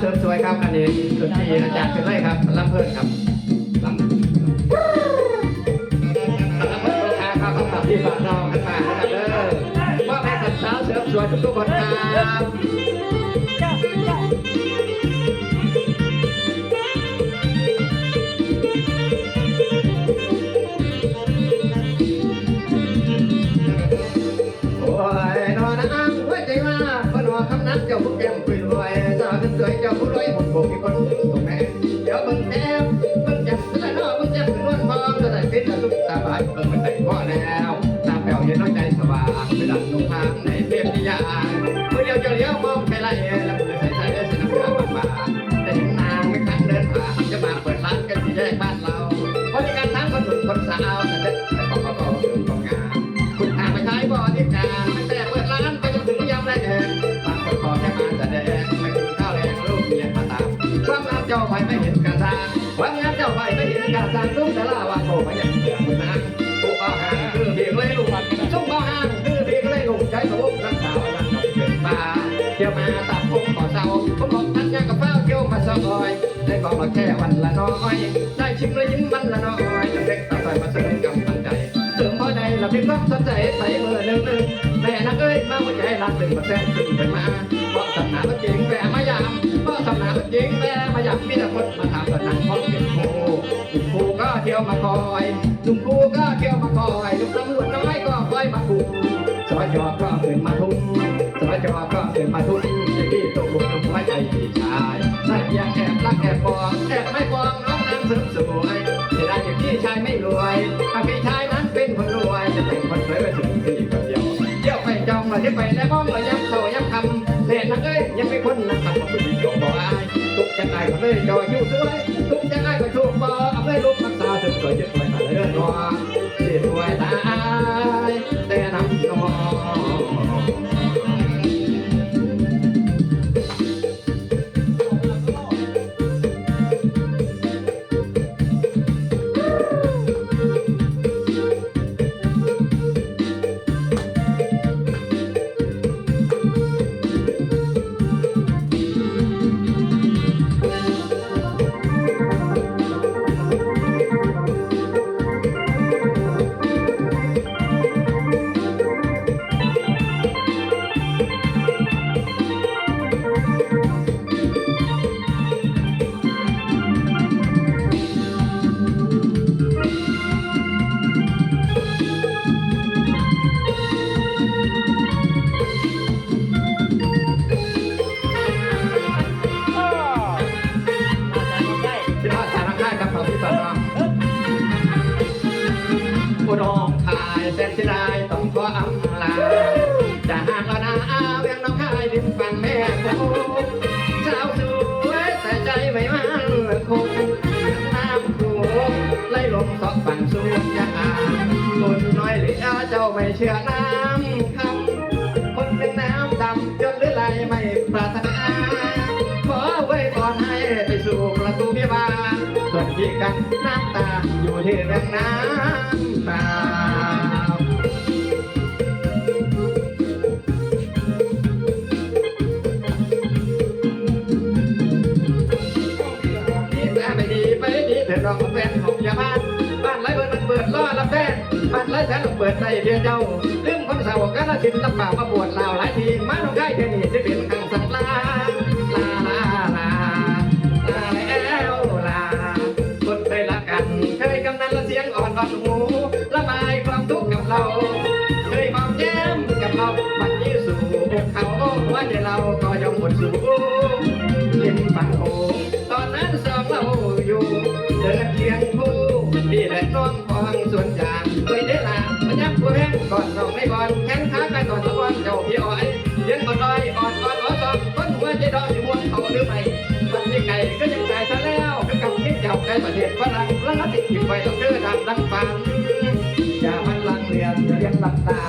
เสริมสวยครับ อันนี้ดนตรีอาจารย์เป็นไรครับลำเพิ่นครับลำลำเพิ่นลูกค้าครับคำถามที่ฝากน้องกันมาครับเด้อว่าแม่กับสาวเสริมสวยทุกๆคนครับ เมื่อเดียวจะเลี้ยวมองไปไล่แล้วมือใส่ใส่ได้สนับสนุนมาแต่ถึงนางไม่คันเดินผ่าจะมาเปิดร้านกันที่แยกบ้านเราบริการทั้งคนหนุ่มคนสาวแต่เด็กแต่ก็ก็เดินตรงงานคุณทางไปใช้บริการตั้งแต่เปิดร้านไปจนถึงยามแรกเดินบางคนขอแค่มาแสดงไม่กินข้าวแรงลูกเมียมาตามความงามเจ้าไปไม่เห็นการทางความงามเจ้าไปไม่เห็นการทางลูกแต่ละวันโตไม่ยังเสือคุณนา ที่ยวมาตัดผมขอเศร้าผมบอกท่านยังกับเฝ้าเที่ยวมาซอยได้บอกมาแค่วันละน้อย ได้ชิมเลยยิ้มมันละน้อยจนเด็กตาใสมาเสริมกำลังใจเสริมพอใจเราเป็นความสนใจใส่เมือหนึ่งหนึ่งแม่นักเอ้ยมาหัวใจรักหนึ่งเปอร์เซ็นต์ขึ้นไปมาเพราะศาสนาจริงแต่มายามเพราะศาสนาจริงแต่มายามมีแต่คนมาถามประธานเพราะเป็นครูลุงครูก็เที่ยวมาคอยลุงครูก็เที่ยวมาคอยลุงตำรวจน้อยก็คอยมาคุมสวจอก็ขึ้นมาทุ่ม แอบไม่ปองน้องนางเสริมสวยเสียดายที่พี่ชายไม่รวยถ้าพี่ชายนั้นเป็นคนรวยจะเป็นคนสวยไปถึงที่คนเดียวเที่ยวไปจองมาที่ไปแล้วมองมาย้ำโซย้ำคำเล่นนักเอ้ยยังไม่คนนักขับมาผู้หญิงโยกบอกอายทุกจะตายก็เลยจออยู่สวยทุกจะตายก็ถูกบอเอาเลยลูกรักษาถึงสวยจะสวยมาเรื่อยๆเสียสวยตา แสนสิได้ต้องขออำลาจะหากละนาเวียงน้องขายดินฟังแม่โคสาวสวยแต่ใจไม่มั่นคงน้ำคูไหลลมสอบฝั่งสูงยาคนน้อยเหลือเจ้าไม่เชื่อน้ำคำคนเป็นน้ำดำจนหรือไรไม่ปรารถนาขอไว้ก่อนให้ไปสู่ประตูพิบาลส่วนที่กันน้ำตาอยู่ที่เรื่องน้ำตา เปิดในเดียงเจ้าลืมคนสาวกันละสินลำบากมาปวดลาวหลายทีมาลงได้แค่นี้ ก่อนเราไม่บอลแข้งขากันต่อนตะวันเจ้าพี่อ่อนเลี้ยงก่อนลอยอ่อนก่อนอ่อนสองคนหัวใจดอกอยู่บนเขาหรือไม่มันยังไงก็ยังตายซะแล้วก็กำคิดเจ้าไกลประเทศฝรั่งและนัดติดอยู่ไปต้องเดินทางดังฟังอย่ามันลังเรียนเรียนหลับตา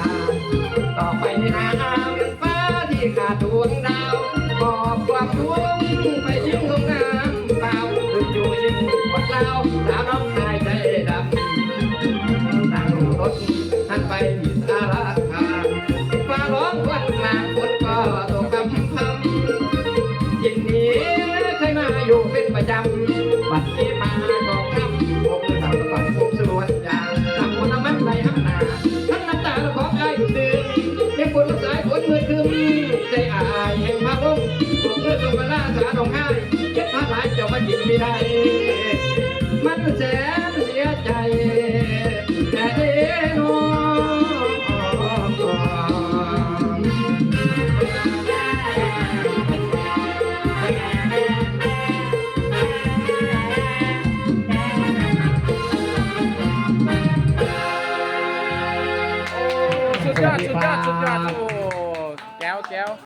บัดนี้ สุดยอดสุดยอดแก้วแก้ว